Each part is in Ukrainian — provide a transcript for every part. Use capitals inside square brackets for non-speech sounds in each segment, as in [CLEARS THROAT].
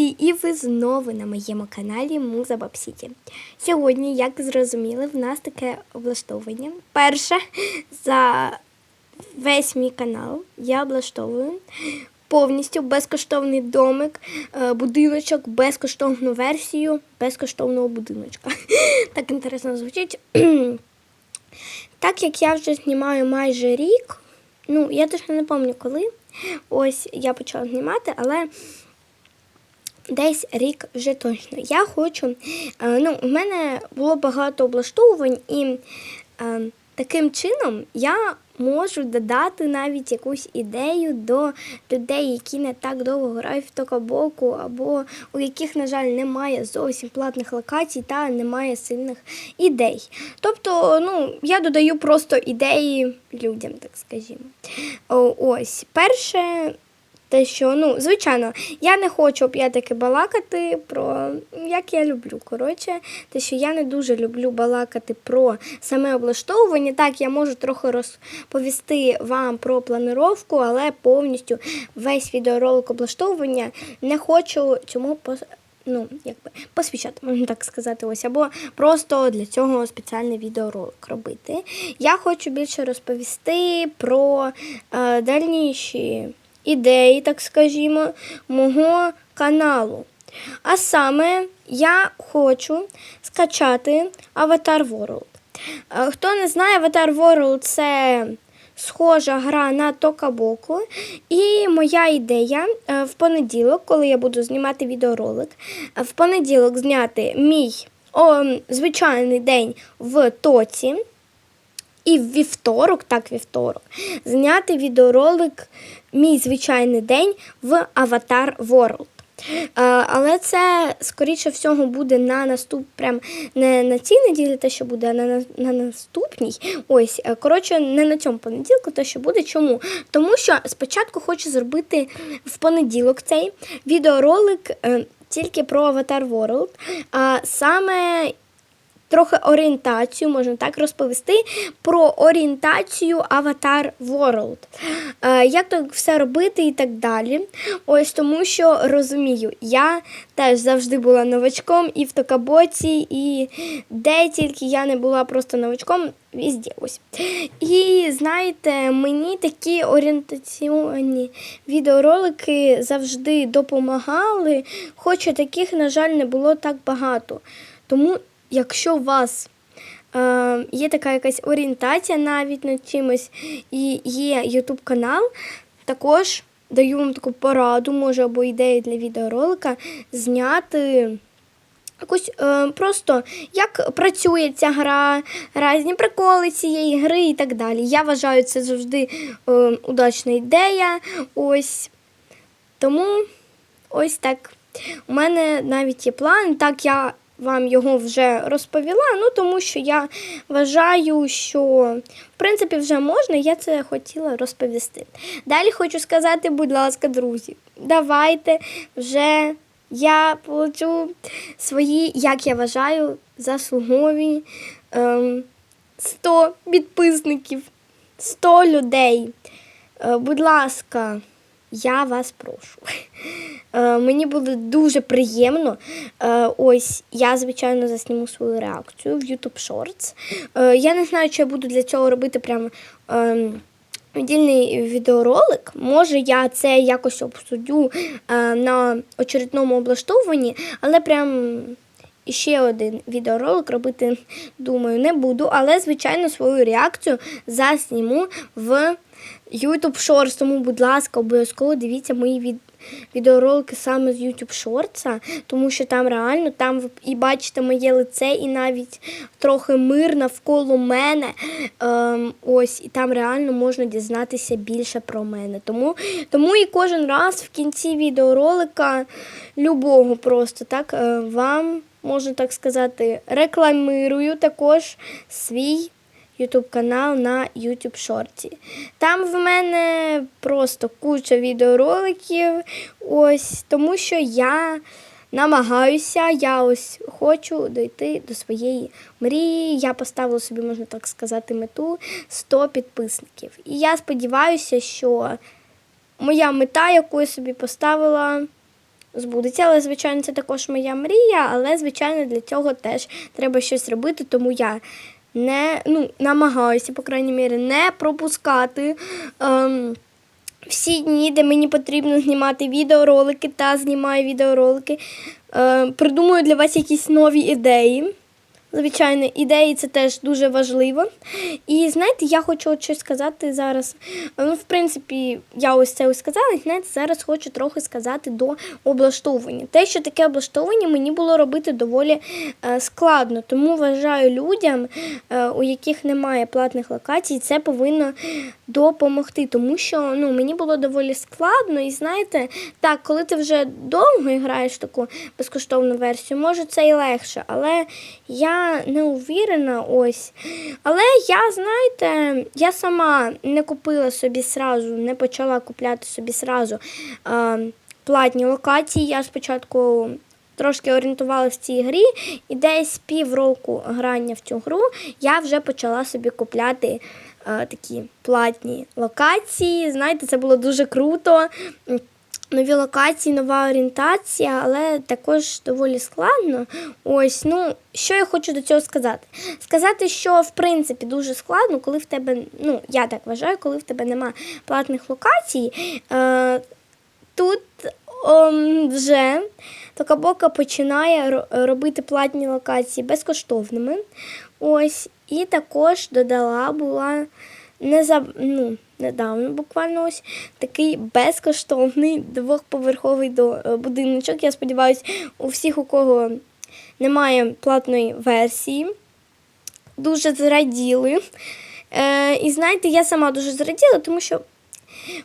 друзі! І ви знову на моєму каналі Муза Бабсіті. Сьогодні, як зрозуміли, в нас таке облаштовування. Перше за весь мій канал я облаштовую повністю безкоштовний домик, е, будиночок, безкоштовну версію безкоштовного будиночка. [LAUGHS] Так інтересно звучить. [CLEARS THROAT] Так як я вже знімаю майже рік, ну я точно не пам'ятаю коли. Ось я почала знімати, але десь рік вже точно. Я хочу. е, Ну, в мене було багато облаштовувань, і е, таким чином я можу додати навіть якусь ідею до людей, які не так довго грають в токабоку, або у яких, на жаль, немає зовсім платних локацій та немає сильних ідей. Тобто, ну, я додаю просто ідеї людям, так скажімо. Ось, перше. Те, що, ну, звичайно, я не хочу оп'ятаки балакати про як я люблю. Коротше, те, що я не дуже люблю балакати про саме облаштовування. Так, я можу трохи розповісти вам про планировку, але повністю весь відеоролик облаштовування не хочу цьому пос... ну, якби, посвящати, можна так сказати, ось, або просто для цього спеціальний відеоролик робити. Я хочу більше розповісти про е, дальніші ідеї, так скажімо, мого каналу. А саме я хочу скачати Avatar World. Е, Хто не знає, Avatar World це схожа гра на Токабоку. І моя ідея е, в понеділок, коли я буду знімати відеоролик, е, в понеділок зняти мій о, звичайний день в Тоці. І вівторок, так, вівторок, зняти відеоролик Мій звичайний день в Avatar World. Е, Але це, скоріше всього, буде на наступ, прям не на цій неділі, те, що буде, а на, на, на наступній. Ось, е, коротше, не на цьому понеділку, те, що буде. Чому? Тому що спочатку хочу зробити в понеділок цей відеоролик е, тільки про Avatar World. А саме трохи орієнтацію, можна так розповісти, про орієнтацію Avatar World. Е, як так все робити і так далі. Ось тому що розумію, я теж завжди була новачком і в Токабоці, і де тільки я не була просто новачком, везде ось. І знаєте, мені такі орієнтаційні відеоролики завжди допомагали, хоча таких, на жаль, не було так багато. Тому якщо у вас е, є така якась орієнтація навіть над чимось і є YouTube канал, також даю вам таку пораду, може, або ідею для відеоролика зняти. Якусь е, просто як працює ця гра, різні приколи цієї гри і так далі. Я вважаю, це завжди е, удачна ідея. Ось тому ось так. У мене навіть є план. Так, я вам його вже розповіла, ну тому що я вважаю, що в принципі вже можна, я це хотіла розповісти. Далі хочу сказати, будь ласка, друзі, давайте вже я получу свої, як я вважаю, заслугові ем, 100 підписників, 100 людей. Е, будь ласка, я вас прошу. [LAUGHS] Е, мені буде дуже приємно. Е, ось я, звичайно, засніму свою реакцію в YouTube Shorts. Е, я не знаю, чи я буду для цього робити прямо. Е, Віддільний відеоролик, може я це якось обсудю на очередному облаштовуванні, але прям ще один відеоролик робити, думаю, не буду. Але, звичайно, свою реакцію засніму в YouTube Shorts. Тому, будь ласка, обов'язково дивіться мої. Відеоролики саме з YouTube Shorts, тому що там реально там ви і бачите моє лице, і навіть трохи мир навколо мене. Ем, ось, і там реально можна дізнатися більше про мене. Тому, тому і кожен раз в кінці відеоролика любого просто так е, вам. Можна так сказати, рекламирую також свій YouTube канал на YouTube шорті. Там в мене просто куча відеороликів. Ось тому що я намагаюся, я ось хочу дойти до своєї мрії. Я поставила собі, можна так сказати, мету 100 підписників. І я сподіваюся, що моя мета, яку я собі поставила, збудеться. Але, звичайно, це також моя мрія, але, звичайно, для цього теж треба щось робити, тому я не ну, намагаюся, по крайній мірі, не пропускати. Ем, всі дні, де мені потрібно знімати відеоролики та знімаю відеоролики. Е, придумую для вас якісь нові ідеї. Звичайно, ідеї це теж дуже важливо. І знаєте, я хочу от щось сказати зараз. Ну, в принципі, я ось це ось сказала, знаєте, зараз хочу трохи сказати до облаштовування. Те, що таке облаштовування, мені було робити доволі е, складно. Тому вважаю людям, е, у яких немає платних локацій, це повинно допомогти. Тому що ну, мені було доволі складно. І знаєте, так, коли ти вже довго граєш таку безкоштовну версію, може це і легше. Але я не уверена ось. Але я, знаєте, я сама не купила собі сразу, не почала купляти собі сразу е, платні локації. Я спочатку трошки орієнтувалася в цій грі, і десь півроку грання в цю гру я вже почала собі купляти такі платні локації. Знаєте, це було дуже круто. Нові локації, нова орієнтація, але також доволі складно. Ось, ну, що я хочу до цього сказати? Сказати, що в принципі дуже складно, коли в тебе, ну, я так вважаю, коли в тебе нема платних локацій. Е, тут ом, вже Токабока починає робити платні локації безкоштовними. Ось, і також додала була не за, ну, недавно буквально ось такий безкоштовний двохповерховий е, будиночок. Я сподіваюся, у всіх, у кого немає платної версії, дуже зраділи. Е, і знаєте, я сама дуже зраділа, тому що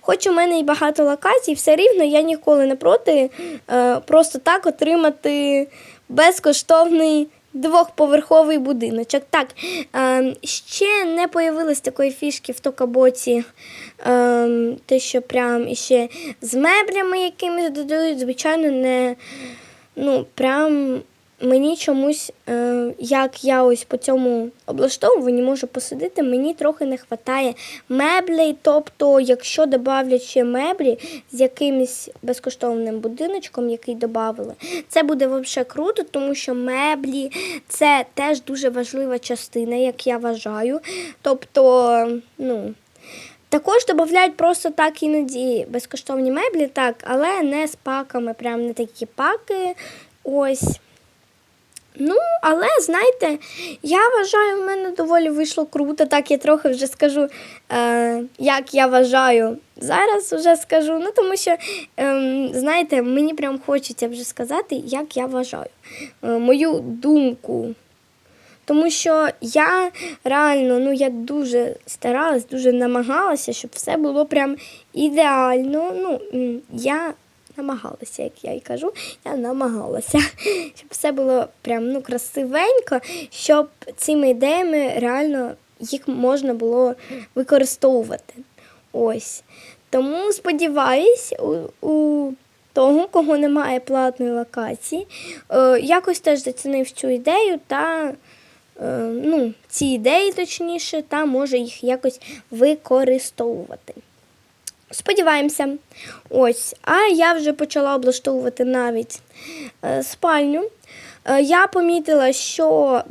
Хоч у мене і багато локацій, все рівно я ніколи не проти е, просто так отримати безкоштовний двохповерховий будиночок. Так, е, ще не появилось такої фішки в Токабоці, е, те, що прям іще з меблями якимись додають, звичайно, не ну, прям мені чомусь, е, як я ось по цьому облаштовуванні можу посидити, мені трохи не вистачає меблей. Тобто, якщо додавлять ще меблі з якимось безкоштовним будиночком, який додали, це буде взагалі круто, тому що меблі це теж дуже важлива частина, як я вважаю. Тобто, ну. Також додають просто так іноді безкоштовні меблі, так, але не з паками, прям не такі паки. Ось. Ну, але знаєте, я вважаю, в мене доволі вийшло круто. Так я трохи вже скажу, е, як я вважаю. Зараз вже скажу. Ну, тому що, е, знаєте, мені прям хочеться вже сказати, як я вважаю. Е, мою думку. Тому що я реально, ну я дуже старалась, дуже намагалася, щоб все було прям ідеально. Ну, я намагалася, як я і кажу, я намагалася, [LAUGHS] щоб все було прям ну, красивенько, щоб цими ідеями реально їх можна було використовувати. Ось. Тому сподіваюсь, у, у того, кого немає платної локації, е, якось теж зацінив цю ідею та е, ну, ці ідеї, точніше, та може їх якось використовувати. Сподіваємося. Ось. А я вже почала облаштовувати навіть е, спальню. Е, я помітила, що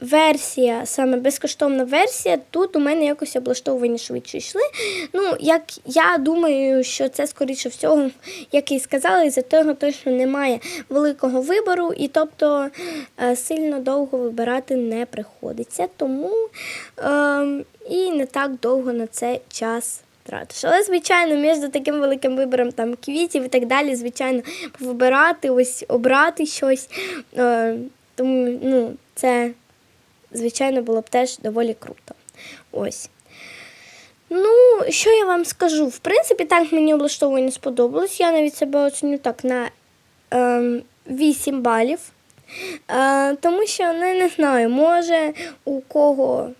версія, саме безкоштовна версія, тут у мене якось облаштовані швидше йшли. Ну, як я думаю, що це, скоріше всього, як і сказала, із-за того, то, що немає великого вибору, і тобто е, сильно довго вибирати не приходиться. Тому е, і не так довго на це час тратиш. Але, звичайно, між таким великим вибором там квітів і так далі, звичайно, вибирати, ось обрати щось. Е, тому ну, це, звичайно, було б теж доволі круто. Ось. Ну, що я вам скажу? В принципі, так мені облаштовування сподобалось. Я навіть себе оціню так на е, 8 балів. Е, тому що, ну, не знаю, може у кого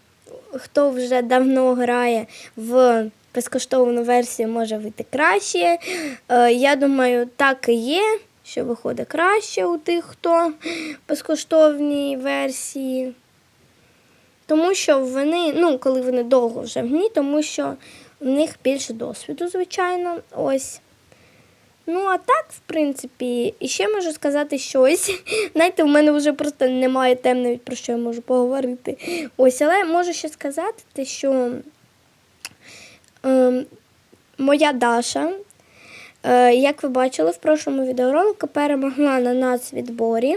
хто вже давно грає в безкоштовну версію, може вийти краще. Е, я думаю, так і є, що виходить краще у тих, хто в безкоштовній версії. Тому що вони, ну, коли вони довго вже в гні, тому що в них більше досвіду, звичайно. Ось. Ну, а так, в принципі, і ще можу сказати щось. [LAUGHS] Знаєте, у мене вже просто немає тем навіть про що я можу поговорити. Ось, але можу ще сказати, що моя Даша, е, як ви бачили в прошлому відеоролику, перемогла на нацвідборі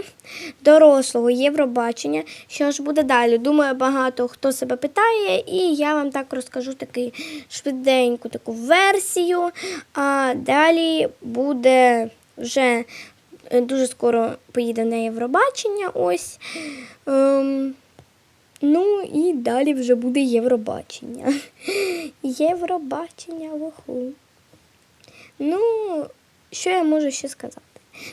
дорослого Євробачення. Що ж буде далі? Думаю, багато хто себе питає, і я вам так розкажу такий швиденьку таку версію. А далі буде вже е, дуже скоро поїде на Євробачення. Ось. Ем, Ну і далі вже буде Євробачення. [LAUGHS] Євробачення вуху. Ну, що я можу ще сказати?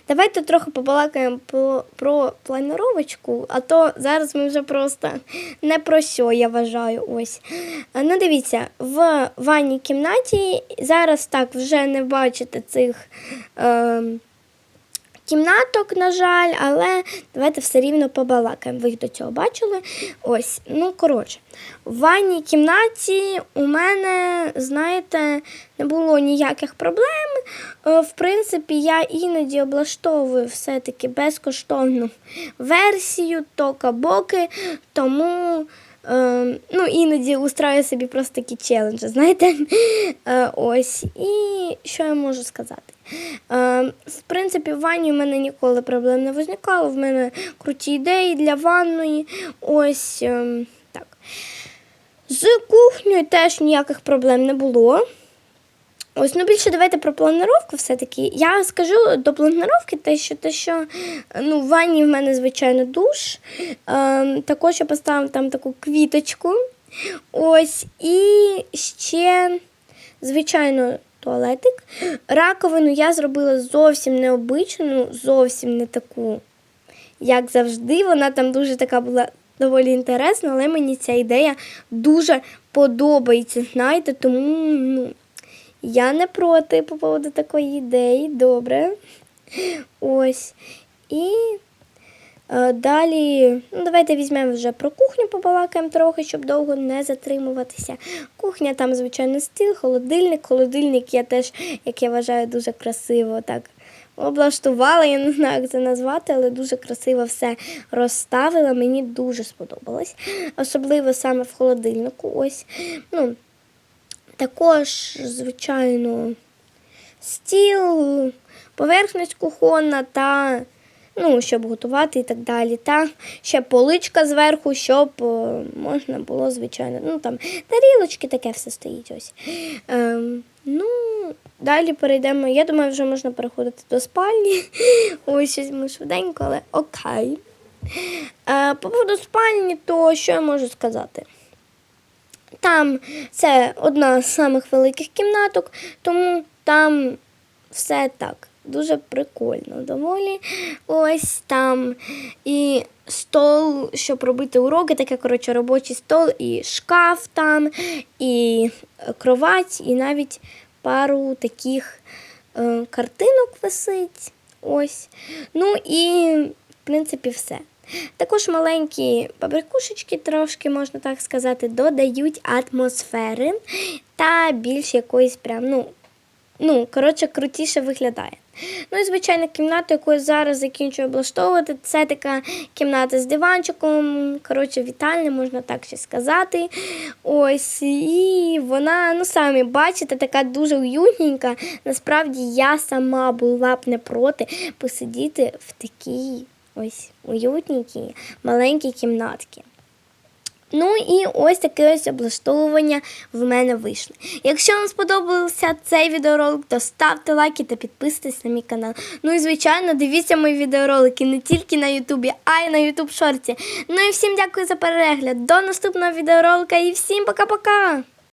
Давайте трохи побалакаємо про, про планировочку, а то зараз ми вже просто не про що, я вважаю. Ось. Ну, дивіться, в ванній кімнаті зараз так вже не бачите цих. Е, кімнаток, на жаль, але давайте все рівно побалакаємо. Ви їх до цього бачили. Ось, ну коротше, в ванній кімнаті у мене, знаєте, не було ніяких проблем. Е, В принципі, я іноді облаштовую все-таки безкоштовну версію тока-боки, тому. Е, ну, іноді устраю собі просто такі челенджі, знаєте. Е, ось. І що я можу сказати? Е, в принципі, в ванні в мене ніколи проблем не виникало. В мене круті ідеї для ванної. Ось е, так. З кухнею теж ніяких проблем не було. Ось, ну більше давайте про планировку все-таки. Я скажу до планировки те, що те, що ну, в ванні в мене, звичайно, душ. Е, також я поставила там таку квіточку. Ось, і ще, звичайно, туалетик. Раковину я зробила зовсім необичну, зовсім не таку, як завжди. Вона там дуже така була доволі інтересна, але мені ця ідея дуже подобається. Знаєте, тому ну, я не проти по поводу такої ідеї. Добре. Ось. І далі, ну, давайте візьмемо вже про кухню, побалакаємо трохи, щоб довго не затримуватися. Кухня там, звичайно, стіл, холодильник. Холодильник я теж, як я вважаю, дуже красиво так облаштувала. Я не знаю, як це назвати, але дуже красиво все розставила. Мені дуже сподобалось. Особливо саме в холодильнику. Ось. Ну, також, звичайно, стіл, поверхність кухонна та, ну, щоб готувати і так далі. Та ще поличка зверху, щоб е, можна було, звичайно, ну там тарілочки, таке все стоїть ось. Ем, ну, далі перейдемо. Я думаю, вже можна переходити до спальні. [LAUGHS] Ось щось ми швиденько, але окей. Е, по поводу спальні, то що я можу сказати? Там це одна з самих великих кімнаток, тому там все так. Дуже прикольно доволі. Ось там і стол, щоб робити уроки, таке, коротше, робочий стол, і шкаф там, і кровать, і навіть пару таких е, картинок висить. Ось. Ну і, в принципі, все. Також маленькі пабрикушечки, трошки, можна так сказати, додають атмосфери та більш якоїсь прям, ну, ну, коротше, крутіше виглядає. Ну і звичайно, кімната, яку я зараз закінчую облаштовувати, це така кімната з диванчиком, коротше, вітальня, можна так ще сказати. Ось, і вона, ну самі бачите, така дуже уютненька. Насправді я сама була б не проти посидіти в такій ось уютненькій маленькій кімнатці. Ну і ось таке ось облаштовування в мене вийшло. Якщо вам сподобався цей відеоролик, то ставте лайки та підписуйтесь на мій канал. Ну і звичайно, дивіться мої відеоролики не тільки на Ютубі, а й на Ютуб Шорті. Ну і всім дякую за перегляд. До наступного відеоролика і всім пока-пока!